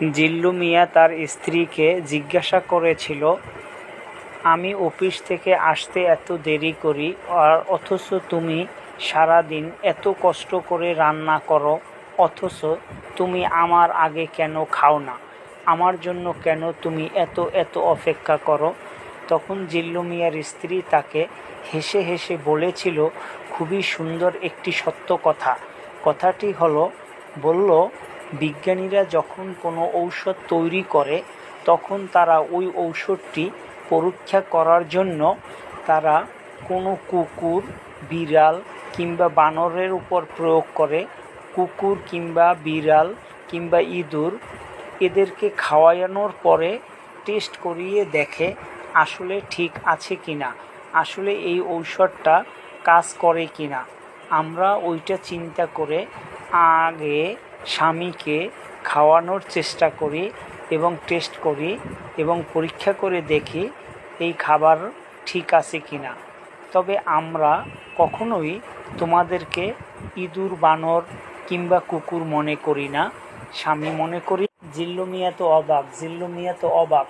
জিল্লু মিয়া তার স্ত্রীকে জিজ্ঞাসা করেছিল, আমি অফিস থেকে আসতে এত দেরি করি, আর অথচ তুমি সারাদিন এত কষ্ট করে রান্না করো, অথচ তুমি আমার আগে কেন খাও না? আমার জন্য কেন তুমি এত এত অপেক্ষা করো? তখন জিল্লু মিয়ার স্ত্রী তাকে হেসে হেসে বলেছিল, খুবই সুন্দর একটি সত্য কথা। কথাটি হলো, বলল বিজ্ঞানীরা যখন কোনো ঔষধ তৈরি করে, তখন তারা ওই ঔষধটি পরীক্ষা করার জন্য তারা কোনো কুকুর, বিড়াল কিংবা বানরের উপর প্রয়োগ করে, কুকুর কিংবা বিড়াল কিংবা ইঁদুর এদেরকে খাওয়ানোর পরে টেস্ট করিয়ে দেখে আসলে ঠিক আছে কি না আসলে এই ঔষধটা কাজ করে কি না আমরা ওইটা চিন্তা করে আগে স্বামীকে খাওয়ানোর চেষ্টা করি এবং টেস্ট করি এবং পরীক্ষা করে দেখি এই খাবার ঠিক আছে কি না তবে আমরা কখনোই তোমাদেরকে ইঁদুর, বানর কিংবা কুকুর মনে করি না। স্বামী মনে করি জিল্লু মিয়া তো অবাক জিল্লু মিয়া তো অবাক।